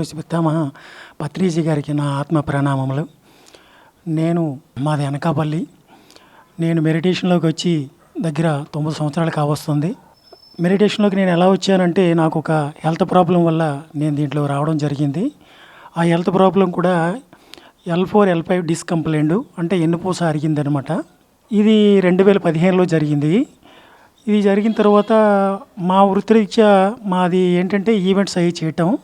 గురువుగారు పితామహ పత్రిజీ గారికి నా ఆత్మ ప్రణామములు. నేను మాది అనకాపల్లి. నేను మెడిటేషన్లోకి వచ్చి దగ్గర తొమ్మిది సంవత్సరాలు కావస్తుంది. మెడిటేషన్లోకి నేను ఎలా వచ్చానంటే నాకు ఒక హెల్త్ ప్రాబ్లం వల్ల నేను దీంట్లో రావడం జరిగింది. ఆ హెల్త్ ప్రాబ్లం కూడా L four L five disc complaint అంటే ఎన్నుపూస అరిగిందనమాట. ఇది రెండు వేల పదిహేనులో జరిగింది. ఇది జరిగిన తర్వాత మా వృత్తిరీత్యా మాది ఏంటంటే ఈవెంట్స్ అవి చేయటం.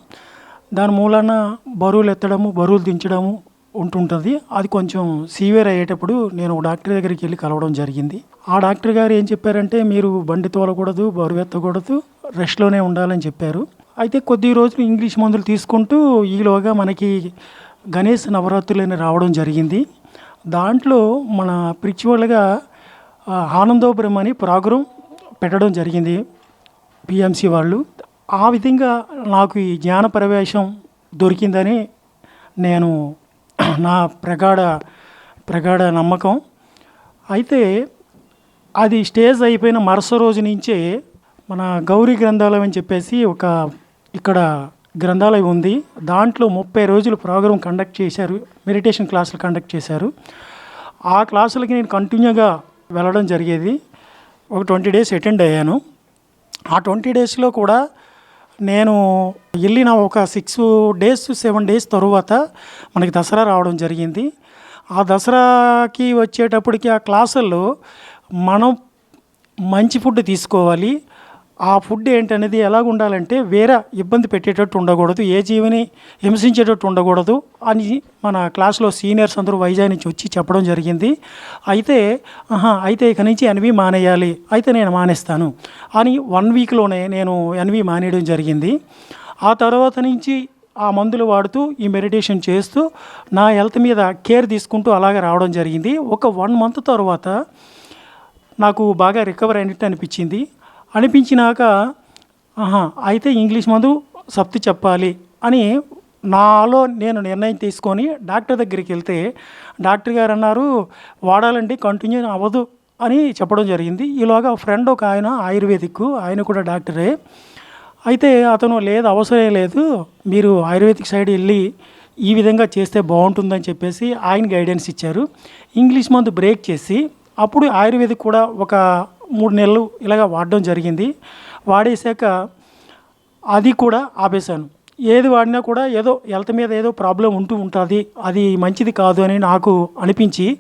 దాని మూలాన బరువులు ఎత్తడము బరువులు దించడము ఉంటుంటుంది. అది కొంచెం సీవియర్ అయ్యేటప్పుడు నేను ఒక డాక్టర్ దగ్గరికి వెళ్ళి కలవడం జరిగింది. ఆ డాక్టర్ గారు ఏం చెప్పారంటే మీరు బండి తోలకూడదు బరువు ఎత్తకూడదు రెస్ట్లోనే ఉండాలని చెప్పారు. అయితే కొద్ది రోజులు ఇంగ్లీష్ మందులు తీసుకుంటూ ఈలోగా మనకి గణేష్ నవరాత్రులని రావడం జరిగింది. దాంట్లో మన ప్రిచువల్గా ఆనందోపురం అని ప్రాగురం పెట్టడం జరిగింది. పిఎంసి వాళ్ళు. ఆ విధంగా నాకు ఈ జ్ఞాన ప్రవేశం దొరికిందని నేను నా ప్రగాఢ ప్రగాఢ నమ్మకం. అయితే అది స్టేజ్ అయిపోయిన మరుస రోజు నుంచే మన గౌరీ గ్రంథాలయం అని చెప్పేసి ఒక ఇక్కడ గ్రంథాలయం ఉంది. దాంట్లో ముప్పై రోజులు ప్రోగ్రాం కండక్ట్ చేశారు. మెడిటేషన్ క్లాసులు కండక్ట్ చేశారు. ఆ క్లాసులకి నేను కంటిన్యూగా వెళ్ళడం జరిగేది. ఒక ట్వంటీ డేస్ అటెండ్ అయ్యాను. ఆ ట్వంటీ డేస్లో కూడా నేను వెళ్ళిన ఒక సిక్స్ డేస్ సెవెన్ డేస్ తరువాత మనకి దసరా రావడం జరిగింది. ఆ దసరాకి వచ్చేటప్పటికి ఆ క్లాసుల్లో మనం మంచి ఫుడ్ తీసుకోవాలి. ఆ ఫుడ్ ఏంటనేది ఎలాగ ఉండాలంటే వేరే ఇబ్బంది పెట్టేటట్టు ఉండకూడదు ఏ జీవిని హింసించేటట్టు ఉండకూడదు అని మన క్లాస్లో సీనియర్స్ అందరూ వైజాగ్ నుంచి వచ్చి చెప్పడం జరిగింది. అయితే ఆహా అయితే ఇక నుంచి ఎన్వి మానేయాలి అయితే నేను మానేస్తాను అని వన్ వీక్లోనే నేను ఎన్వి మానేయడం జరిగింది. ఆ తర్వాత నుంచి ఆ మందులు వాడుతూ ఈ మెడిటేషన్ చేస్తూ నా హెల్త్ మీద కేర్ తీసుకుంటూ అలాగే రావడం జరిగింది. ఒక వన్ మంత్ తర్వాత నాకు బాగా రికవర్ అయినట్టు అనిపించింది. అనిపించినాక ఆహా అయితే ఇంగ్లీష్ మందు సప్తి చెప్పాలి అని నాలో నేను నిర్ణయం తీసుకొని డాక్టర్ దగ్గరికి వెళ్తే డాక్టర్ గారు అన్నారు వాడాలంటే కంటిన్యూ అవ్వదు అని చెప్పడం జరిగింది. ఈలోగా ఫ్రెండ్ ఒక ఆయన ఆయుర్వేదిక్ ఆయన కూడా డాక్టరే. అయితే అతను లేదు అవసరం లేదు మీరు ఆయుర్వేదిక్ సైడ్ వెళ్ళి ఈ విధంగా చేస్తే బాగుంటుందని చెప్పేసి ఆయన గైడెన్స్ ఇచ్చారు. ఇంగ్లీష్ మందు బ్రేక్ చేసి అప్పుడు ఆయుర్వేదిక్ కూడా ఒక మూడు నెలలు ఇలాగ వాడడం జరిగింది. వాడేశాక అది కూడా ఆపేశాను. ఏది వాడినా కూడా ఏదో హెల్త్ మీద ఏదో ప్రాబ్లం ఉంటూ ఉంటుంది. అది మంచిది కాదు అని నాకు అనిపించి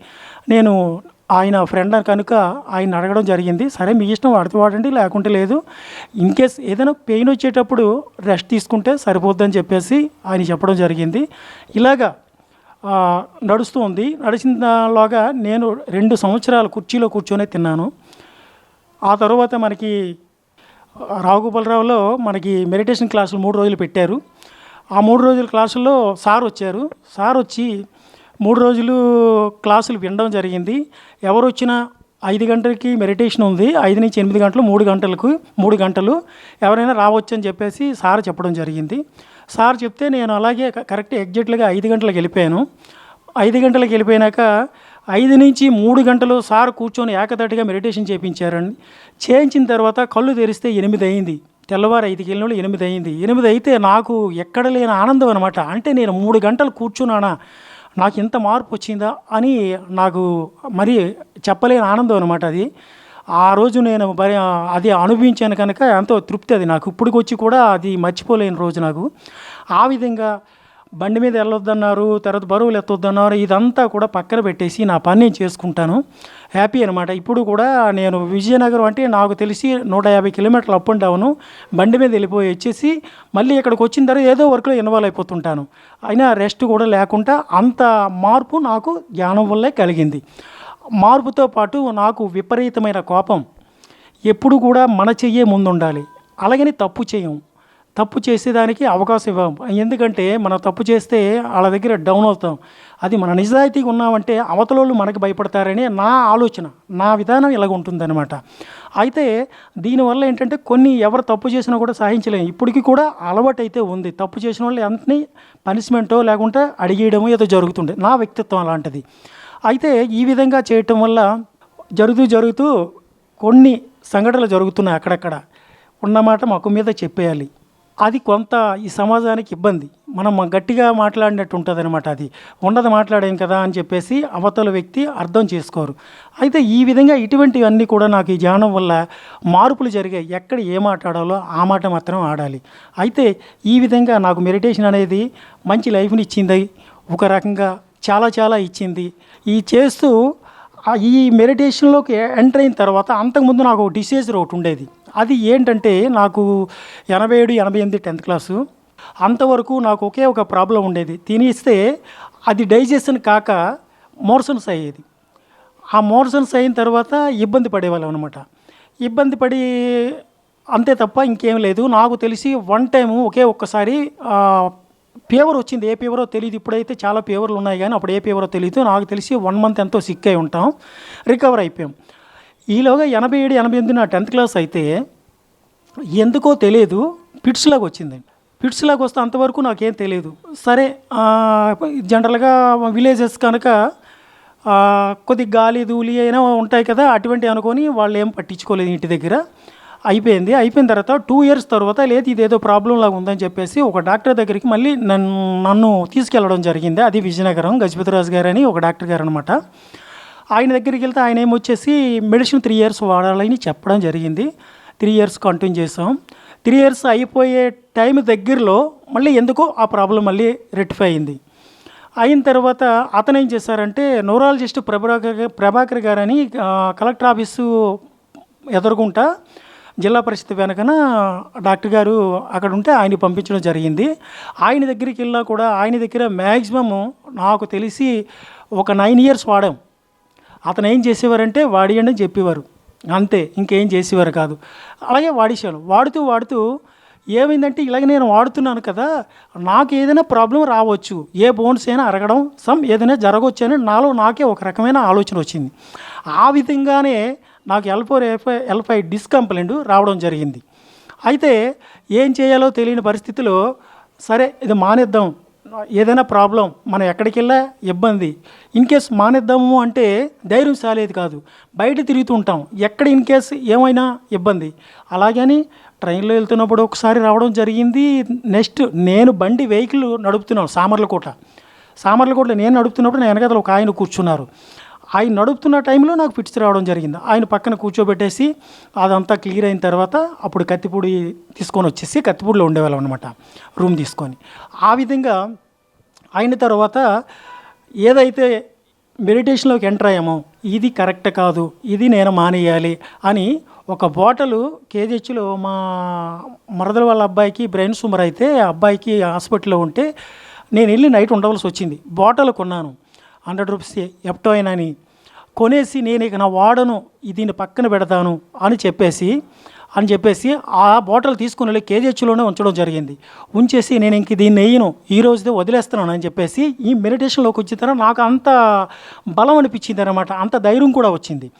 నేను ఆయన ఫ్రెండ్ కనుక ఆయన అడగడం జరిగింది. సరే మీ ఇష్టం వాడితే వాడండి లేకుంటే లేదు. ఇన్ కేస్ ఏదైనా పెయిన్ వచ్చేటప్పుడు రెస్ట్ తీసుకుంటే సరిపోద్దని చెప్పేసి ఆయన చెప్పడం జరిగింది. ఇలాగా నడుస్తుంది నడుస్తూ ఉంది. నడిచినలోగా నేను రెండు సంవత్సరాలు కుర్చీలో కూర్చొనే తిన్నాను. ఆ తర్వాత మనకి రావుగోపాలరావులో మనకి మెడిటేషన్ క్లాసులు మూడు రోజులు పెట్టారు. ఆ మూడు రోజుల క్లాసుల్లో సార్ వచ్చారు. సార్ వచ్చి మూడు రోజులు క్లాసులు వినడం జరిగింది. ఎవరు వచ్చినా ఐదు గంటలకి మెడిటేషన్ ఉంది. ఐదు నుంచి ఎనిమిది గంటలు మూడు గంటలకు మూడు గంటలు ఎవరైనా రావచ్చు అని చెప్పేసి సార్ చెప్పడం జరిగింది. సార్ చెప్తే నేను అలాగే కరెక్ట్ ఎగ్జాక్ట్గా ఐదు గంటలకు వెళ్ళిపోయాను. ఐదు గంటలకు వెళ్ళిపోయినాక ఐదు నుంచి మూడు గంటలు సార్ కూర్చొని ఏకదాటిగా మెడిటేషన్ చేయించారండి చేయించిన తర్వాత కళ్ళు తెరిస్తే ఎనిమిది అయింది. తెల్లవారు ఐదుకి వెళ్ళిన వాళ్ళు ఎనిమిది అయింది. ఎనిమిది అయితే నాకు ఎక్కడ లేని ఆనందం అనమాట అంటే నేను మూడు గంటలు కూర్చున్నానా? నాకు ఇంత మార్పు వచ్చిందా? అని నాకు మరి చెప్పలేని ఆనందం అనమాట అది. ఆ రోజు నేను మరి అది అనుభవించాను కనుక ఎంతో తృప్తి అది నాకు. ఇప్పటికి వచ్చి కూడా అది మర్చిపోలేని రోజు నాకు. ఆ విధంగా బండి మీద వెళ్ళొద్దన్నారు తర్వాత బరువులు ఎత్తొద్దన్నారు ఇదంతా కూడా పక్కన పెట్టేసి నా పని నేను చేసుకుంటాను. హ్యాపీ అనమాట ఇప్పుడు కూడా నేను విజయనగరం అంటే నాకు తెలిసి నూట యాభై కిలోమీటర్లు అప్ అండ్ డౌను బండి మీద వెళ్ళిపోయి వచ్చేసి మళ్ళీ ఇక్కడికి వచ్చిన తర్వాత ఏదో వర్క్లో ఇన్వాల్వ్ అయిపోతుంటాను. అయినా రెస్ట్ కూడా లేకుండా అంత మార్పు నాకు జ్ఞానం వల్లే కలిగింది. మార్పుతో పాటు నాకు విపరీతమైన కోపం. ఎప్పుడు కూడా మన చెయ్యే ముందు ఉండాలి అలాగని తప్పు చేయం. తప్పు చేసేదానికి అవకాశం ఇవ్వం. ఎందుకంటే మనం తప్పు చేస్తే వాళ్ళ దగ్గర డౌన్ అవుతాం. అది మన నిజాయితీగా ఉన్నామంటే అవతలోళ్ళు మనకు భయపడతారని నా ఆలోచన నా విధానం ఇలాగ ఉంటుందన్నమాట. అయితే దీనివల్ల ఏంటంటే కొన్ని ఎవరు తప్పు చేసినా కూడా సహించలేము ఇప్పటికీ కూడా అలవాటు అయితే ఉంది. తప్పు చేసిన వాళ్ళు ఎంతని పనిష్మెంటో లేకుంటే అడిగేయడమో ఏదో జరుగుతుండే. నా వ్యక్తిత్వం అలాంటిది. అయితే ఈ విధంగా చేయటం వల్ల జరుగుతూ జరుగుతూ కొన్ని సంఘటనలు జరుగుతున్నాయి అక్కడక్కడ. ఉన్నమాట మొక్క మీద చెప్పేయాలి. అది కొంత ఈ సమాజానికి ఇబ్బంది. మనం గట్టిగా మాట్లాడినట్టు ఉంటుంది అనమాట అది. ఉండదు మాట్లాడేం కదా అని చెప్పేసి అవతల వ్యక్తి అర్థం చేసుకోరు. అయితే ఈ విధంగా ఇటువంటివన్నీ కూడా నాకు ఈ ధ్యానం వల్ల మార్పులు జరిగాయి ఎక్కడ ఏ మాట్లాడాలో ఆ మాట మాత్రం ఆడాలి. అయితే ఈ విధంగా నాకు మెడిటేషన్ అనేది మంచి లైఫ్ని ఇచ్చింది. ఒక రకంగా చాలా చాలా ఇచ్చింది. ఈ చేస్తూ ఈ మెడిటేషన్లోకి ఎంటర్ అయిన తర్వాత అంతకుముందు నాకు ఒక డిసీజ్ ఒకటి ఉండేది. అది ఏంటంటే నాకు ఎనభై ఏడు ఎనభై ఎనిమిది టెన్త్ క్లాసు. అంతవరకు నాకు ఒకే ఒక ప్రాబ్లం ఉండేది. తినేస్తే అది డైజెషన్ కాక మోర్సన్స్ అయ్యేది. ఆ మోర్సన్స్ అయిన తర్వాత ఇబ్బంది పడేవాళ్ళం అనమాట ఇబ్బంది పడి అంతే తప్ప ఇంకేం లేదు. నాకు తెలిసి వన్ టైం ఒకే ఒక్కసారి ఫీవర్ వచ్చింది. ఏ ఫీవరో తెలియదు ఇప్పుడైతే చాలా ఫీవర్లు ఉన్నాయి కానీ అప్పుడు ఏ ఫీవరో తెలియదు నాకు తెలిసి వన్ మంత్ ఎంతో సిక్ అయి ఉంటాం. రికవర్ అయిపోయాం. ఈలోగా ఎనభై ఏడు ఎనభై ఎనిమిది నా టెన్త్ క్లాస్ అయితే ఎందుకో తెలియదు పిట్స్ లాగా వచ్చిందండి పిట్స్ లాగా వస్తే అంతవరకు నాకేం తెలియదు సరే జనరల్గా విలేజెస్ కనుక కొద్ది గాలి ధూళి అయినా ఉంటాయి కదా అటువంటి అనుకొని వాళ్ళు ఏం పట్టించుకోలేదు ఇంటి దగ్గర. అయిపోయింది. అయిపోయిన తర్వాత టూ ఇయర్స్ తర్వాత లేదు ఇదేదో ప్రాబ్లం లాగా ఉందని చెప్పేసి ఒక డాక్టర్ దగ్గరికి మళ్ళీ నన్ను నన్ను తీసుకెళ్ళడం జరిగింది. అది విజయనగరం గజపతిరాజు గారు అని ఒక డాక్టర్ గారు అనమాట ఆయన దగ్గరికి వెళ్తే ఆయన ఏమొచ్చేసి మెడిసిన్ త్రీ ఇయర్స్ వాడాలని చెప్పడం జరిగింది. త్రీ ఇయర్స్ కంటిన్యూ చేసాం. త్రీ ఇయర్స్ అయిపోయే టైం దగ్గరలో మళ్ళీ ఎందుకో ఆ ప్రాబ్లం మళ్ళీ రెక్టిఫై అయింది. అయిన తర్వాత అతను ఏం చేశారంటే న్యూరాలజిస్ట్ ప్రభాకర్ ప్రభాకర్ గారని కలెక్టర్ ఆఫీసు ఎదురుగుంటా జిల్లా పరిషత్ వెనకన డాక్టర్ గారు అక్కడ ఉంటే ఆయన పంపించడం జరిగింది. ఆయన దగ్గరికి వెళ్ళినా కూడా ఆయన దగ్గర మ్యాక్సిమం నాకు తెలిసి ఒక నైన్ ఇయర్స్ వాడాం. అతను ఏం చేసేవారంటే వాడియండి అని చెప్పేవారు. అంతే ఇంకేం చేసేవారు కాదు. అలాగే వాడేశాను వాడుతూ వాడుతూ ఏమైందంటే ఇలాగ నేను వాడుతున్నాను కదా నాకు ఏదైనా ప్రాబ్లం రావచ్చు ఏ బోన్స్ అయినా అరగడం సమ్ ఏదైనా జరగవచ్చు అని నాలో నాకే ఒక రకమైన ఆలోచన వచ్చింది. ఆ విధంగానే నాకు L four F L five disc complaint రావడం జరిగింది. అయితే ఏం చేయాలో తెలియని పరిస్థితిలో సరే ఇది మానేద్దాం ఏదైనా ప్రాబ్లం మనం ఎక్కడికి వెళ్ళా ఇబ్బంది. ఇన్ కేస్ మానేద్దాము అంటే ధైర్యం సాలేదు కాదు. బయట తిరుగుతూ ఉంటాం. ఎక్కడ ఇన్ కేస్ ఏమైనా ఇబ్బంది. అలాగని ట్రైన్లో వెళ్తున్నప్పుడు ఒకసారి రావడం జరిగింది. నెక్స్ట్ నేను బండి వెహికల్ నడుపుతున్నాను సామర్లకోట. సామర్లకోటలో నేను నడుపుతున్నప్పుడు నేను వెనకదలు ఒక ఆయన కూర్చున్నారు. ఆయన నడుపుతున్న టైంలో నాకు పిచ్చి రావడం జరిగింది. ఆయన పక్కన కూర్చోబెట్టేసి అదంతా క్లియర్ అయిన తర్వాత అప్పుడు కత్తిపూడి తీసుకొని వచ్చేసి కత్తిపూడిలో ఉండేవాళ్ళం అనమాట రూమ్ తీసుకొని. ఆ విధంగా అయిన తర్వాత ఏదైతే మెడిటేషన్లోకి ఎంటర్ అయ్యామో ఇది కరెక్ట్ కాదు ఇది నేను మానేయాలి అని ఒక బాటలు కేజీహెచ్లో మా మరదల వాళ్ళ అబ్బాయికి బ్రెయిన్ సూమర్ అయితే అబ్బాయికి హాస్పిటల్లో ఉంటే నేను వెళ్ళి నైట్ ఉండవలసి వచ్చింది. బాటలు కొన్నాను. హండ్రెడ్ రూపీస్ ఎప్టోయిన్ అని కొనేసి నేను ఇక నా వాడను దీన్ని పక్కన పెడతాను అని చెప్పేసి అని చెప్పేసి ఆ బాటిల్ తీసుకుని వెళ్ళి కేజీహెచ్లోనే ఉంచడం జరిగింది. ఉంచేసి నేను ఇంక దీన్ని వేయను ఈ రోజుదే వదిలేస్తున్నాను అని చెప్పేసి ఈ మెడిటేషన్లోకి వచ్చిన తర్వాత నాకు అంత బలం అనిపించింది అనమాట అంత ధైర్యం కూడా వచ్చింది.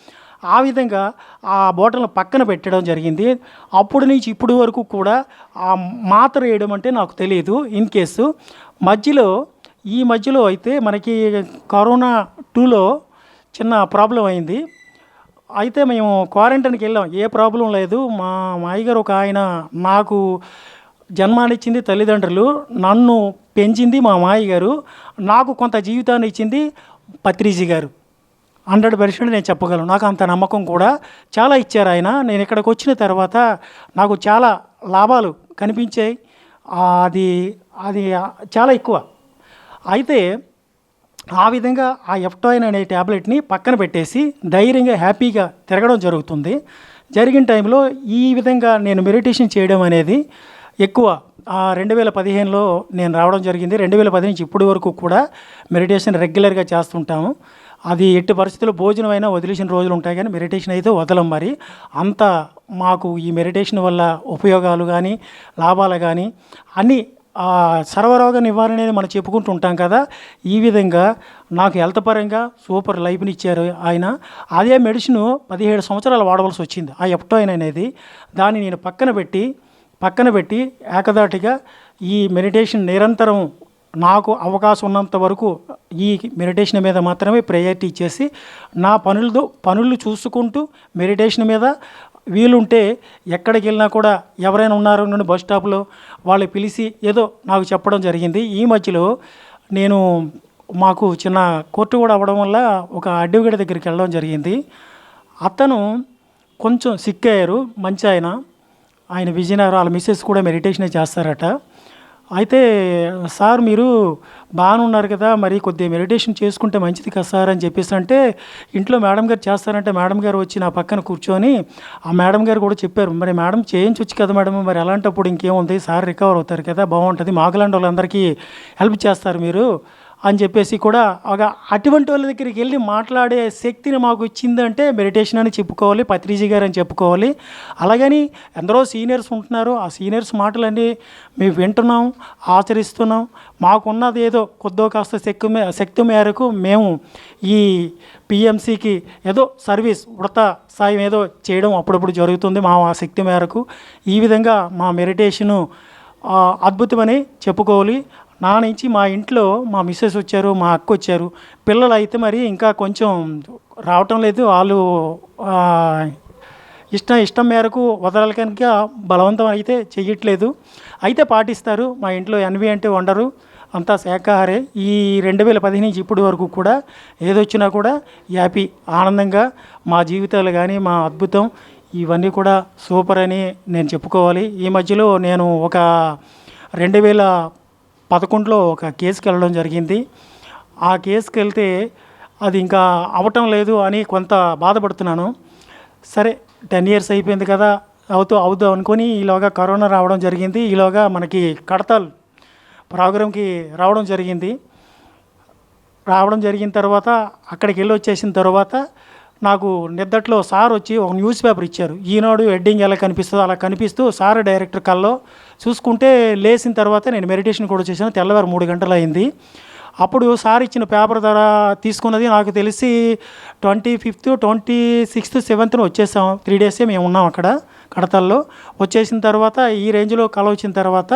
ఆ విధంగా ఆ బాటిల్ని పక్కన పెట్టడం జరిగింది. అప్పటి నుంచి ఇప్పటి వరకు కూడా ఆ మాత్ర వేయడం అంటే నాకు తెలియదు. ఇన్ కేసు మధ్యలో ఈ మధ్యలో అయితే మనకి కరోనా టూలో చిన్న ప్రాబ్లం అయింది. అయితే మేము క్వారంటైన్కి వెళ్ళాం. ఏ ప్రాబ్లం లేదు. మా మాయగారు ఒక ఆయన నాకు జన్మానిచ్చింది తల్లిదండ్రులు. నన్ను పెంచింది మా మాయగారు. నాకు కొంత జీవితాన్ని ఇచ్చింది పత్రిజీ గారు. హండ్రెడ్ పర్సెంట్ నేను చెప్పగలను. నాకు అంత నమ్మకం కూడా చాలా ఇచ్చారు ఆయన. నేను ఇక్కడికి వచ్చిన తర్వాత నాకు చాలా లాభాలు కనిపించాయి. అది అది చాలా ఎక్కువ. అయితే ఆ విధంగా ఆ ఎఫ్టాయిన్ అనే ట్యాబ్లెట్ని పక్కన పెట్టేసి ధైర్యంగా హ్యాపీగా తిరగడం జరుగుతుంది. జరిగిన టైంలో ఈ విధంగా నేను మెడిటేషన్ చేయడం అనేది ఎక్కువ రెండు వేల పదిహేనులో నేను రావడం జరిగింది. రెండు వేల పది నుంచి ఇప్పటి వరకు కూడా మెడిటేషన్ రెగ్యులర్గా చేస్తుంటాము. అది ఎట్టి పరిస్థితుల్లో భోజనం అయినా వదిలేసిన రోజులు ఉంటాయి కానీ మెడిటేషన్ అయితే వదలం మరి. అంత మాకు ఈ మెడిటేషన్ వల్ల ఉపయోగాలు కానీ లాభాలు కానీ అన్నీ ఆ సర్వరోగ నివారణ అనేది మనం చెప్పుకుంటూ ఉంటాం కదా ఈ విధంగా నాకు హెల్త్ పరంగా సూపర్ లైఫ్ని ఇచ్చారు ఆయన. అదే మెడిసిన్ పదిహేడు సంవత్సరాలు వాడవలసి వచ్చింది. ఆ ఎప్టోయిన్ అనేది దాన్ని నేను పక్కన పెట్టి పక్కన పెట్టి ఏకదాటిగా ఈ మెడిటేషన్ నిరంతరం నాకు అవకాశం ఉన్నంత వరకు ఈ మెడిటేషన్ మీద మాత్రమే ప్రయారిటీ ఇచ్చేసి నా పనులతో పనులు చూసుకుంటూ మెడిటేషన్ మీద వీలుంటే ఎక్కడికి వెళ్ళినా కూడా ఎవరైనా ఉన్నారు నుండి బస్ స్టాప్లో వాళ్ళు పిలిచి ఏదో నాకు చెప్పడం జరిగింది. ఈ మధ్యలో నేను మాకు చిన్న కోర్టు కూడా అవ్వడం వల్ల ఒక అడ్వకేట్ దగ్గరికి వెళ్ళడం జరిగింది. అతను కొంచెం సిక్ అయ్యారు మంచి ఆయన. ఆయన విజయనగరం వాళ్ళ మిస్సెస్ కూడా మెడిటేషనే చేస్తారట. అయితే సార్ మీరు బాగానే ఉన్నారు కదా మరి కొద్దిగా మెడిటేషన్ చేసుకుంటే మంచిది కదా సార్ అని చెప్పేసి అంటే ఇంట్లో మేడం గారు చేస్తారంటే మేడం గారు వచ్చి నా పక్కన కూర్చొని ఆ మేడం గారు కూడా చెప్పారు మరి మేడం చేయించవచ్చు కదా మేడం మరి అలాంటప్పుడు ఇంకేముంది సార్ రికవర్ అవుతారు కదా బాగుంటుంది మాకులాంటి వాళ్ళందరికీ హెల్ప్ చేస్తారు మీరు. అని చెప్పేసి కూడా ఒక అటువంటి వాళ్ళ దగ్గరికి వెళ్ళి మాట్లాడే శక్తిని మాకు ఇచ్చిందంటే మెడిటేషన్ అని చెప్పుకోవాలి పత్రిజీ గారు అని చెప్పుకోవాలి. అలాగని ఎందరో సీనియర్స్ ఉంటున్నారు. ఆ సీనియర్స్ మాటలన్నీ మేము వింటున్నాం ఆచరిస్తున్నాం. మాకున్నది ఏదో కొద్దో కాస్త శక్తి మే శక్తి మేరకు మేము ఈ పిఎంసికి ఏదో సర్వీస్ ఉడత సాయం ఏదో చేయడం అప్పుడప్పుడు జరుగుతుంది మా ఆ శక్తి మేరకు. ఈ విధంగా మా మెడిటేషను అద్భుతమని చెప్పుకోవాలి. నా నుంచి మా ఇంట్లో మా మిస్సెస్ వచ్చారు మా అక్క వచ్చారు. పిల్లలు అయితే మరి ఇంకా కొంచెం రావటం లేదు. వాళ్ళు ఇష్టం ఇష్టం మేరకు వదలాలి కనుక బలవంతం అయితే చెయ్యట్లేదు. అయితే పాటిస్తారు. మా ఇంట్లో ఎన్వి అంటే వండరు. అంతా శాఖాహారే ఈ రెండు వేల పది నుంచి ఇప్పటి వరకు కూడా ఏదొచ్చినా కూడా హ్యాపీ ఆనందంగా మా జీవితాలు కానీ మా అద్భుతం ఇవన్నీ కూడా సూపర్ అని నేను చెప్పుకోవాలి. ఈ మధ్యలో నేను ఒక రెండు వేల పదకొండులో ఒక కేసుకి వెళ్ళడం జరిగింది. ఆ కేసుకి వెళ్తే అది ఇంకా అవటం లేదు అని కొంత బాధపడుతున్నాను. సరే టెన్ ఇయర్స్ అయిపోయింది కదా అవుతూ అవుతూ అనుకొని ఈలోగా కరోనా రావడం జరిగింది. ఈలోగా మనకి కడతాల్ ప్రోగ్రామ్కి రావడం జరిగింది. రావడం జరిగిన తర్వాత అక్కడికి వెళ్ళి వచ్చేసిన తర్వాత నాకు నిద్దట్లో సార్ వచ్చి ఒక న్యూస్ పేపర్ ఇచ్చారు. ఈనాడు హెడ్డింగ్ ఎలా కనిపిస్తుందో అలా కనిపిస్తూ సార్ డైరెక్టర్ కల్లో చూసుకుంటే లేచిన తర్వాత నేను మెడిటేషన్ కూడా చేశాను. తెల్లవారు మూడు గంటలు అయింది అప్పుడు సార్ ఇచ్చిన పేపర్ ధర తీసుకున్నది నాకు తెలిసి ట్వంటీ ఫిఫ్త్ ట్వంటీ సిక్స్త్ సెవెంత్న వచ్చేసాం. త్రీ డేసే మేము ఉన్నాం అక్కడ. కడతల్లో వచ్చేసిన తర్వాత ఈ రేంజ్లో కల వచ్చిన తర్వాత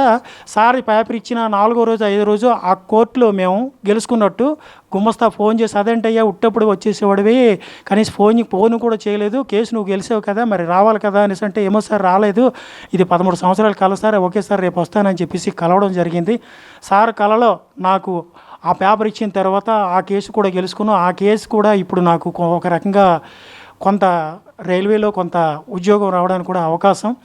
సార్ పేపర్ ఇచ్చిన నాలుగో రోజు ఐదో రోజు ఆ కోర్టులో మేము గెలుచుకున్నట్టు గుమ్మస్తా ఫోన్ చేసి అదేంటయ్యా ఉట్టప్పుడు వచ్చేసేవాడివి? కనీసం ఫోన్ ఫోన్ కూడా చేయలేదు. కేసు నువ్వు గెలిచావు కదా మరి రావాలి కదా? అనేసి అంటే ఏమో సార్ రాలేదు. ఇది పదమూడు సంవత్సరాలు కల సార్. ఓకే సార్ రేపు వస్తానని చెప్పేసి కలవడం జరిగింది. సార్ కలలో నాకు ఆ పేపర్ ఇచ్చిన తర్వాత ఆ కేసు కూడా గెలుచుకున్నాను ఆ కేసు కూడా ఇప్పుడు నాకు ఒక రకంగా కొంత రైల్వేలో కొంత ఉద్యోగం రావడానికి కూడా అవకాశం.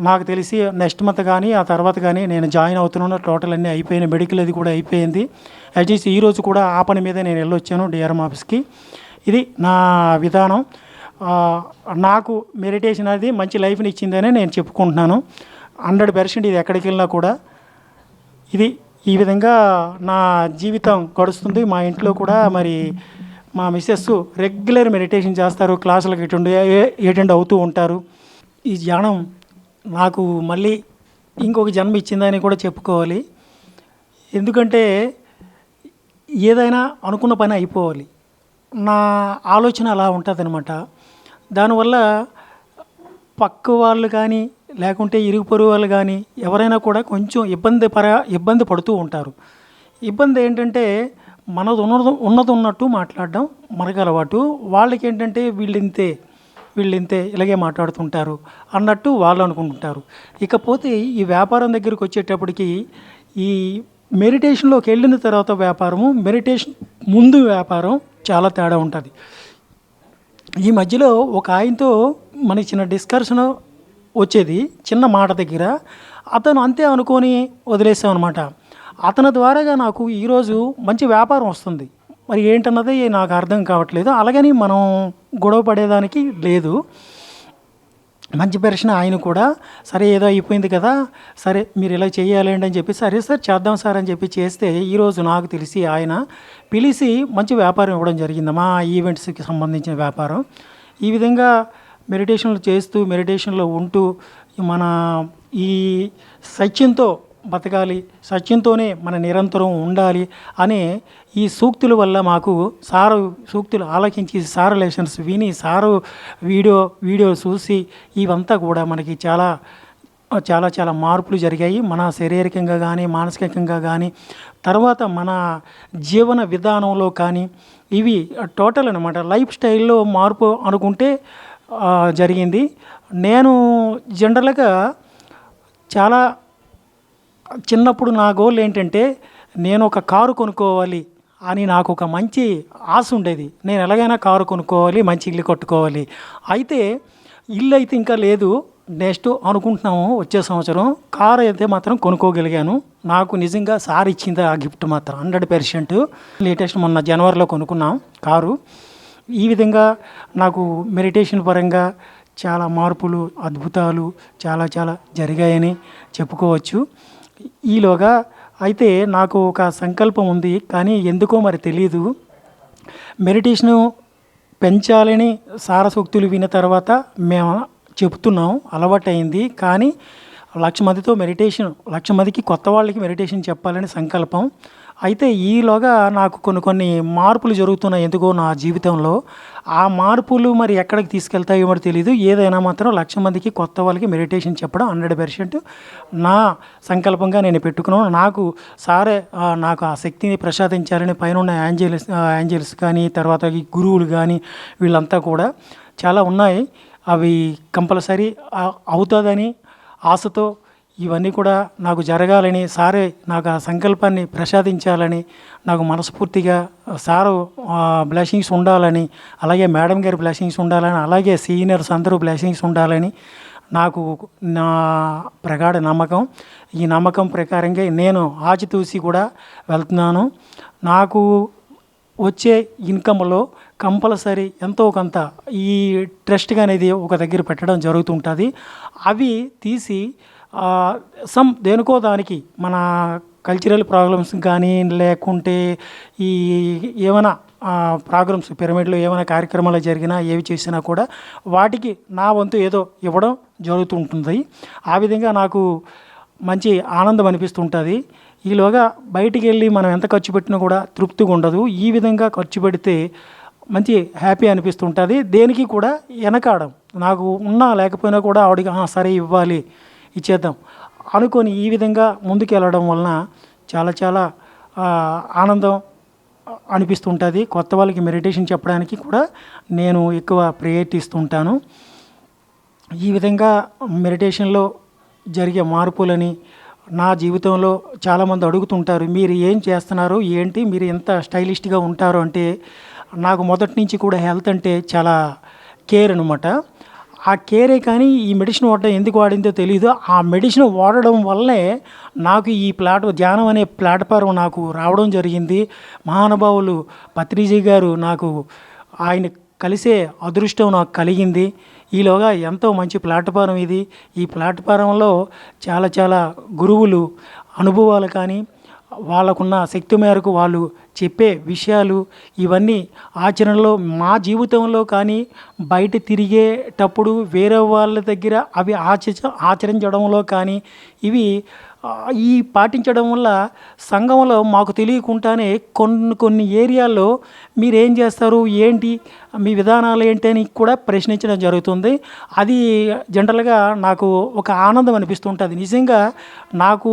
నాకు తెలిసి నెక్స్ట్ మంత్ కానీ ఆ తర్వాత కానీ నేను జాయిన్ అవుతున్నాను. టోటల్ అన్నీ అయిపోయిన మెడికల్ అది కూడా అయిపోయింది. అట్లీస్ట్ ఈరోజు కూడా ఆ పని మీద నేను వెళ్ళొచ్చాను డిఆర్ఎం ఆఫీస్కి. ఇది నా విధానం. నాకు మెడిటేషన్ అనేది మంచి లైఫ్ని ఇచ్చిందని నేను చెప్పుకుంటున్నాను. హండ్రెడ్ పర్సెంట్ ఇది ఎక్కడికి వెళ్ళినా కూడా. ఇది ఈ విధంగా నా జీవితం గడుస్తుంది. మా ఇంట్లో కూడా మరి మా మిస్సెస్ రెగ్యులర్ మెడిటేషన్ చేస్తారు క్లాసులకు అటెండ్ అటెండ్ అవుతూ ఉంటారు. ఈ ధ్యానం నాకు మళ్ళీ ఇంకొక జన్మ ఇచ్చిందని కూడా చెప్పుకోవాలి. ఎందుకంటే ఏదైనా అనుకున్న పని అయిపోవాలి. నా ఆలోచన అలా ఉంటుంది అనమాట దానివల్ల పక్క వాళ్ళు కానీ లేకుంటే ఇరుగు పొరుగు వాళ్ళు కానీ ఎవరైనా కూడా కొంచెం ఇబ్బంది పర ఇబ్బంది పడుతూ ఉంటారు. ఇబ్బంది ఏంటంటే మనది ఉన్నది ఉన్నది ఉన్నట్టు మాట్లాడడం మనకు అలవాటు వాళ్ళకి ఏంటంటే వీళ్ళింతే వీళ్ళింతే ఇలాగే మాట్లాడుతుంటారు అన్నట్టు వాళ్ళు అనుకుంటుంటారు. ఇకపోతే ఈ వ్యాపారం దగ్గరికి వచ్చేటప్పటికి ఈ మెడిటేషన్లోకి వెళ్ళిన తర్వాత వ్యాపారము మెడిటేషన్ ముందు వ్యాపారం చాలా తేడా ఉంటుంది. ఈ మధ్యలో ఒక ఆయనతో మనకి చిన్న డిస్కషన్ వచ్చేది చిన్న మాట దగ్గర. అతను అంతే అనుకొని వదిలేసాం అనమాట అతని ద్వారాగా నాకు ఈరోజు మంచి వ్యాపారం వస్తుంది. మరి ఏంటన్నది నాకు అర్థం కావట్లేదు. అలాగని మనం గొడవ పడేదానికి లేదు. మంచి ప్రశ్న ఆయన కూడా సరే ఏదో అయిపోయింది కదా సరే మీరు ఇలా చేయాలండి అని చెప్పి సరే సార్ చేద్దాం సార్ అని చెప్పి చేస్తే ఈరోజు నాకు తెలిసి ఆయన పిలిచి మంచి వ్యాపారం ఇవ్వడం జరిగింది. మా ఈవెంట్స్కి సంబంధించిన వ్యాపారం. ఈ విధంగా మెడిటేషన్లు చేస్తూ మెడిటేషన్లో ఉంటూ మన ఈ సత్యంతో బతకాలి సత్యంతోనే మన నిరంతరం ఉండాలి అనే ఈ సూక్తుల వల్ల మాకు సారు సూక్తులు ఆలోచించి సారు లెసన్స్ విని సారు వీడియో వీడియో చూసి ఇవంతా కూడా మనకి చాలా చాలా చాలా మార్పులు జరిగాయి. మన శారీరకంగా కానీ మానసికంగా కానీ తర్వాత మన జీవన విధానంలో కానీ ఇవి టోటల్ అనమాట లైఫ్ స్టైల్లో మార్పు అనుకుంటే జరిగింది. నేను జనరల్గా చాలా చిన్నప్పుడు నా గోల్ ఏంటంటే నేను ఒక కారు కొనుక్కోవాలి అని నాకు ఒక మంచి ఆశ ఉండేది. నేను ఎలాగైనా కారు కొనుక్కోవాలి మంచి ఇల్లు కట్టుకోవాలి. అయితే ఇల్లు అయితే ఇంకా లేదు. నెక్స్ట్ అనుకుంటున్నాము వచ్చే సంవత్సరం కారు అయితే మాత్రం కొనుక్కోగలిగాను. నాకు నిజంగా సార్ ఇచ్చింది ఆ గిఫ్ట్ మాత్రం హండ్రెడ్ పర్సెంట్. లేటెస్ట్ మొన్న జనవరిలో కొనుక్కున్నాం కారు. ఈ విధంగా నాకు మెడిటేషన్ పరంగా చాలా మార్పులు అద్భుతాలు చాలా చాలా జరిగాయని చెప్పుకోవచ్చు. ఈలోగా అయితే నాకు ఒక సంకల్పం ఉంది కానీ ఎందుకో మరి తెలియదు మెడిటేషను పెంచాలని సారసూక్తులు విన్న తర్వాత మేము చెప్తున్నాం అలవాటైంది. కానీ లక్ష మందితో మెడిటేషన్ లక్ష మందికి కొత్త వాళ్ళకి మెడిటేషన్ చెప్పాలని సంకల్పం. అయితే ఈలోగా నాకు కొన్ని కొన్ని మార్పులు జరుగుతున్నాయి ఎందుకో నా జీవితంలో. ఆ మార్పులు మరి ఎక్కడికి తీసుకెళ్తాయో మరి తెలియదు ఏదైనా మాత్రం లక్ష మందికి కొత్త వాళ్ళకి మెడిటేషన్ చెప్పడం హండ్రెడ్ పర్సెంట్ నా సంకల్పంగా నేను పెట్టుకున్నాను. నాకు సారే నాకు ఆ శక్తిని ప్రసాదించాలని పైన ఉన్న యాంజల్స్ యాంజల్స్ కానీ తర్వాత ఈ గురువులు కానీ వీళ్ళంతా కూడా చాలా ఉన్నాయి. అవి కంపల్సరీ అవుతుందని ఆశతో ఇవన్నీ కూడా నాకు జరగాలని సారే నాకు ఆ సంకల్పాన్ని ప్రసాదించాలని నాకు మనస్ఫూర్తిగా సారు బ్లెస్సింగ్స్ ఉండాలని అలాగే మేడం గారి బ్లెస్సింగ్స్ ఉండాలని అలాగే సీనియర్స్ అందరూ బ్లెస్సింగ్స్ ఉండాలని నాకు నా ప్రగాఢ నమ్మకం. ఈ నమ్మకం ప్రకారంగా నేను ఆచితూసి కూడా వెళ్తున్నాను. నాకు వచ్చే ఇన్కమ్లో కంపల్సరీ ఎంతో కొంత ఈ ట్రస్ట్గా అనేది ఒక దగ్గర పెట్టడం జరుగుతుంటుంది. అవి తీసి సమ్ దేనికో దానికి మన కల్చరల్ ప్రాబ్లమ్స్ కానీ లేకుంటే ఈ ఏమైనా ప్రోగ్రామ్స్ పిరమిడ్లో ఏమైనా కార్యక్రమాలు జరిగినా ఏవి చేసినా కూడా వాటికి నా వంతు ఏదో ఇవ్వడం జరుగుతుంటుంది. ఆ విధంగా నాకు మంచి ఆనందం అనిపిస్తుంటుంది. ఈలోగా బయటికి వెళ్ళి మనం ఎంత ఖర్చు పెట్టినా కూడా తృప్తిగా ఉండదు. ఈ విధంగా ఖర్చు పెడితే మంచి హ్యాపీ అనిపిస్తుంటుంది. దేనికి కూడా వెనకాడం నాకు ఉన్నా లేకపోయినా కూడా ఆవిడకి సరే ఇవ్వాలి. ఇచ్చేద్దాం. అనుకొని ఈ విధంగా ముందుకు వెళ్ళడం వలన చాలా చాలా ఆనందం అనిపిస్తుంటుంది. కొత్త వాళ్ళకి మెడిటేషన్ చెప్పడానికి కూడా నేను ఎక్కువ ప్రయత్నిస్తుంటాను ఈ విధంగా మెడిటేషన్లో జరిగే మార్పులని నా జీవితంలో చాలామంది అడుగుతుంటారు మీరు ఏం చేస్తున్నారు? ఏంటి? మీరు ఎంత స్టైలిష్గా ఉంటారు? అంటే నాకు మొదటి నుంచి కూడా హెల్త్ అంటే చాలా కేర్ అనమాట ఆ కేరే కానీ ఈ మెడిసిన్ వాడడం ఎందుకు వాడిందో తెలియదు ఆ మెడిసిన్ వాడడం వల్లే నాకు ఈ ప్లాట్ ధ్యానం అనే ప్లాట్ఫారం నాకు రావడం జరిగింది. మహానుభావులు పత్రిజీ గారు నాకు ఆయన కలిసే అదృష్టం నాకు కలిగింది. ఈలోగా ఎంతో మంచి ప్లాట్ఫారం ఇది. ఈ ప్లాట్ఫారంలో చాలా చాలా గురువులు అనుభవాలు కానీ వాళ్ళకున్న శక్తి మేరకు వాళ్ళు చెప్పే విషయాలు ఇవన్నీ ఆచరణలో మా జీవితంలో కానీ బయట తిరిగేటప్పుడు వేరే వాళ్ళ దగ్గర అవి ఆచరించ ఆచరించడంలో కానీ ఇవి ఈ పాటించడం వల్ల సంఘంలో మాకు తెలియకుండానే కొన్ని కొన్ని ఏరియాల్లో మీరు ఏం చేస్తారు ఏంటి మీ విధానాలు ఏంటి అని కూడా ప్రశ్నించడం జరుగుతుంది. అది జనరల్గా నాకు ఒక ఆనందం అనిపిస్తుంటుంది. నిజంగా నాకు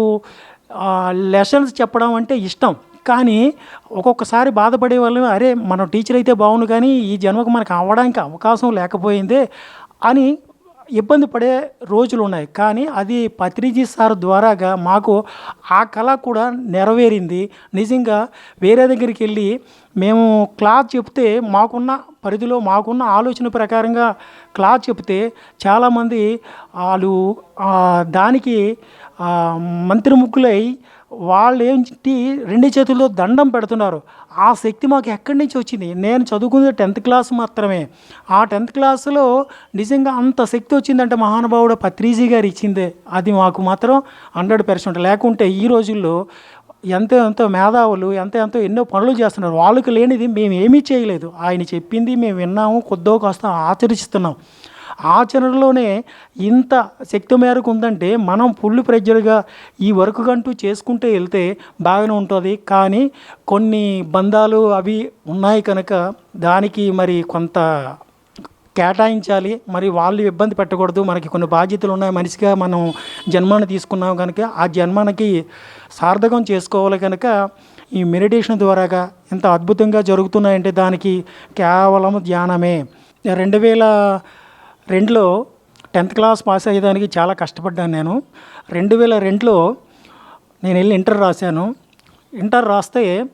లెసన్స్ చెప్పడం అంటే ఇష్టం. కానీ ఒక్కొక్కసారి బాధపడే వాళ్ళు అరే మనం టీచర్ అయితే బాగుండు కానీ ఈ జన్మకు మనకు అవ్వడానికి అవకాశం లేకపోయిందే అని ఇబ్బంది పడే రోజులు ఉన్నాయి కానీ అది పత్రిజీ సార్ ద్వారాగా మాకు ఆ కళ కూడా నెరవేరింది. నిజంగా వేరే దగ్గరికి వెళ్ళి మేము క్లాస్ చెప్తే మాకున్న పరిధిలో మాకున్న ఆలోచన ప్రకారంగా క్లాస్ చెప్తే చాలామంది వాళ్ళు దానికి మంత్రిముఖులై వాళ్ళు ఏంటి రెండు చేతుల్లో దండం పెడుతున్నారు? ఆ శక్తి మాకు ఎక్కడి నుంచి వచ్చింది? నేను చదువుకున్నది టెన్త్ క్లాస్ మాత్రమే. ఆ టెన్త్ క్లాస్లో నిజంగా అంత శక్తి వచ్చిందంటే మహానుభావుడు పత్రిజీ గారు ఇచ్చిందే. అది మాకు మాత్రం హండ్రెడ్ పర్సెంట్. లేకుంటే ఈ రోజుల్లో ఎంత ఎంతో మేధావులు ఎంత ఎంతో ఎన్నో పనులు చేస్తున్నారు. వాళ్ళకి లేనిది మేము ఏమీ చేయలేదు. ఆయన చెప్పింది మేము విన్నాము కొద్దో కాస్త ఆచరిస్తున్నాం. ఆచరణలోనే ఇంత శక్తి మేరకు ఉందంటే మనం ఫుల్ ప్రెజర్గా ఈ వర్క్ కంటూ చేసుకుంటూ వెళ్తే బాగానే ఉంటుంది. కానీ కొన్ని బంధాలు అవి ఉన్నాయి కనుక దానికి మరి కొంత కేటాయించాలి. మరి వాళ్ళు ఇబ్బంది పెట్టకూడదు. మనకి కొన్ని బాధ్యతలు ఉన్నాయి. మనిషిగా మనం జన్మను తీసుకున్నాం కనుక ఆ జన్మనకి సార్థకం చేసుకోవాలి కనుక ఈ మెడిటేషన్ ద్వారాగా ఎంత అద్భుతంగా జరుగుతున్నాయంటే దానికి కేవలం ధ్యానమే. రెండు వేల రెండులో టెన్త్ క్లాస్ పాస్ అయ్యేదానికి చాలా కష్టపడ్డాను నేను. రెండు వేల రెండులో నేను వెళ్ళి ఇంటర్ రాశాను. ఇంటర్ రాస్తే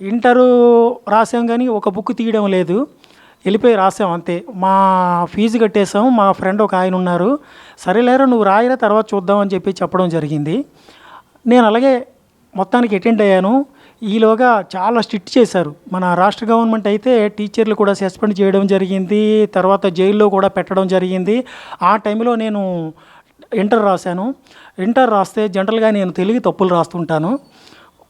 ఇంటరు రాసాం కానీ ఒక బుక్ తీయడం లేదు. వెళ్ళిపోయి రాసాం అంతే. మా ఫీజు కట్టేసాం మా ఫ్రెండ్ ఒక ఆయన ఉన్నారు. సరేలేరా నువ్వు రాయరా తర్వాత చూద్దాం అని చెప్పి చెప్పడం జరిగింది. నేను అలాగే మొత్తానికి అటెండ్ అయ్యాను. ఈలోగా చాలా స్ట్రిక్ట్ చేశారు. మన రాష్ట్ర గవర్నమెంట్ అయితే టీచర్లు కూడా సస్పెండ్ చేయడం జరిగింది తర్వాత జైల్లో కూడా పెట్టడం జరిగింది. ఆ టైంలో నేను ఇంటర్ రాశాను. ఇంటర్ రాస్తే జనరల్గా నేను తెలుగు తప్పులు రాస్తుంటాను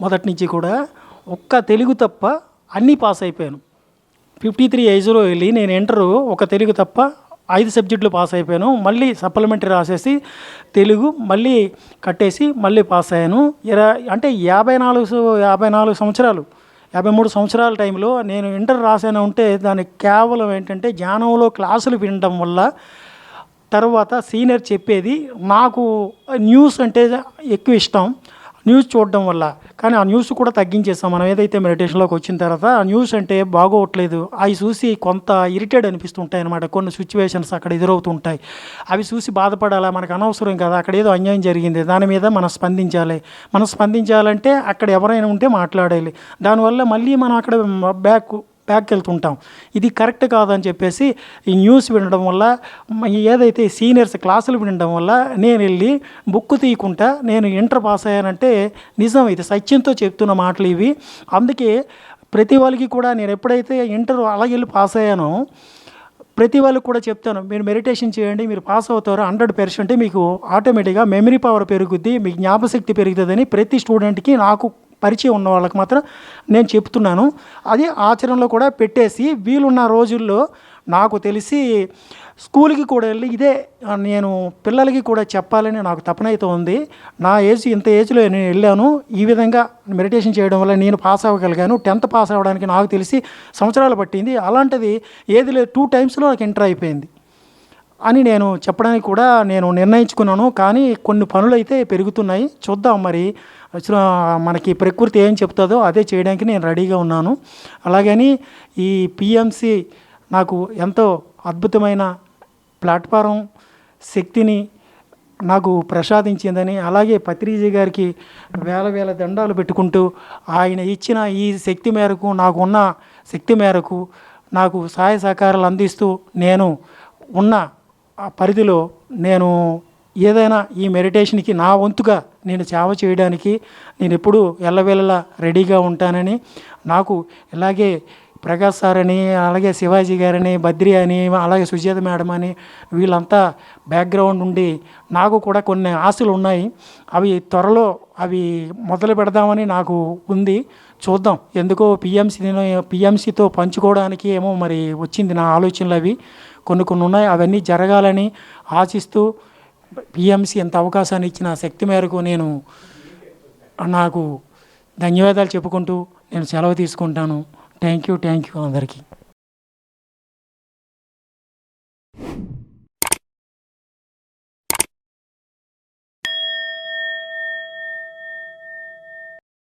మొదటి నుంచి కూడా. ఒక్క తెలుగు తప్ప అన్నీ పాస్ అయిపోయాను. ఫిఫ్టీ త్రీ ఏజ్లో వెళ్ళి నేను ఇంటరు ఒక తెలుగు తప్ప ఐదు సబ్జెక్టులు పాస్ అయిపోయాను. మళ్ళీ సప్లిమెంటరీ రాసేసి తెలుగు మళ్ళీ కట్టేసి మళ్ళీ పాస్ అయ్యాను. ఇరా అంటే యాభై నాలుగు యాభై నాలుగు సంవత్సరాలు యాభై మూడు సంవత్సరాల టైంలో నేను ఇంటర్ రాసాను ఉంటే దానికి కేవలం ఏంటంటే జ్ఞానంలో క్లాసులు వినడం వల్ల తర్వాత సీనియర్ చెప్పేది నాకు న్యూస్ అంటే ఎక్కువ ఇష్టం. న్యూస్ చూడడం వల్ల. కానీ ఆ న్యూస్ కూడా తగ్గించేస్తాం మనం ఏదైతే మెడిటేషన్లోకి వచ్చిన తర్వాత ఆ న్యూస్ అంటే బాగోవట్లేదు అవి చూసి కొంత ఇరిటేట్ అనిపిస్తుంటాయి అనమాట కొన్ని సిచ్యువేషన్స్ అక్కడ ఎదురవుతుంటాయి. అవి చూసి బాధపడాలా? మనకు అనవసరం కదా. అక్కడ ఏదో అన్యాయం జరిగింది. దాని మీద మనం స్పందించాలి. మనం స్పందించాలంటే అక్కడ ఎవరైనా ఉంటే మాట్లాడాలి. దానివల్ల మళ్ళీ మనం అక్కడ బ్యాక్ బ్యాక్ వెళ్తుంటాం ఇది కరెక్ట్ కాదని చెప్పేసి ఈ న్యూస్ వినడం వల్ల ఏదైతే సీనియర్స్ క్లాసులు వినడం వల్ల నేను వెళ్ళి బుక్ తీయకుండా నేను ఇంటర్ పాస్ అయ్యానంటే నిజం ఇది. సత్యంతో చెప్తున్న మాటలు ఇవి. అందుకే ప్రతి వాళ్ళకి కూడా నేను ఎప్పుడైతే ఇంటర్ అలాగే వెళ్ళి పాస్ అయ్యానో ప్రతి వాళ్ళకి కూడా చెప్తాను మీరు మెడిటేషన్ చేయండి మీరు పాస్ అవుతారు హండ్రెడ్ పర్సెంట్ మీకు ఆటోమేటిక్గా మెమరీ పవర్ పెరుగుద్ది మీకు జ్ఞాపశక్తి పెరుగుతుందని ప్రతి స్టూడెంట్కి నాకు పరిచయం ఉన్న వాళ్ళకి మాత్రం నేను చెప్తున్నాను. అది ఆచరణలో కూడా పెట్టేసి వీలున్న రోజుల్లో నాకు తెలిసి స్కూల్కి కూడా వెళ్ళి ఇదే నేను పిల్లలకి కూడా చెప్పాలని నాకు తపనైతే ఉంది. నా ఏజ్ ఇంత ఏజ్లో నేను వెళ్ళాను. ఈ విధంగా మెడిటేషన్ చేయడం వల్ల నేను పాస్ అవ్వగలిగాను. టెన్త్ పాస్ అవ్వడానికి నాకు తెలిసి సంవత్సరాలు పట్టింది. అలాంటిది ఏది లేదు. టూ టైమ్స్లో నాకు ఎంటర్ అయిపోయింది. అని నేను చెప్పడానికి కూడా నేను నిర్ణయించుకున్నాను. కానీ కొన్ని పనులు అయితే పెరుగుతున్నాయి. చూద్దాం మరి. మనకి ప్రకృతి ఏం చెప్తుందో అదే చేయడానికి నేను రెడీగా ఉన్నాను. అలాగని ఈ పిఎంసి నాకు ఎంతో అద్భుతమైన ప్లాట్ఫారం శక్తిని నాకు ప్రసాదించిందని అలాగే పత్రిజీ గారికి వేల వేల దండాలు పెట్టుకుంటూ ఆయన ఇచ్చిన ఈ శక్తి మేరకు నాకున్న శక్తి మేరకు నాకు సహాయ సహకారాలు అందిస్తూ నేను ఉన్న ఆ పరిధిలో నేను ఏదైనా ఈ మెడిటేషన్కి నా వంతుగా నేను సేవ చేయడానికి నేను ఎప్పుడూ ఎల్లవేళలా రెడీగా ఉంటానని నాకు ఇలాగే ప్రకాష్ సార్ అని అలాగే శివాజీ గారని బద్రి అని అలాగే సుజాత మేడం అని వీళ్ళంతా బ్యాక్గ్రౌండ్ ఉండి నాకు కూడా కొన్ని ఆశలు ఉన్నాయి. అవి త్వరలో అవి మొదలు పెడదామని నాకు ఉంది. చూద్దాం ఎందుకో పిఎంసీ పిఎంసీతో పంచుకోవడానికి ఏమో మరి వచ్చింది నా ఆలోచనలు అవి. కొన్ని కొన్ని ఉన్నాయి. అవన్నీ జరగాలని ఆశిస్తూ పిఎంసీ ఎంత అవకాశాన్ని ఇచ్చిన శక్తి మేరకు నేను నాకు ధన్యవాదాలు చెప్పుకుంటూ నేను సెలవు తీసుకుంటాను. థ్యాంక్ యూ థ్యాంక్ యూ అందరికీ.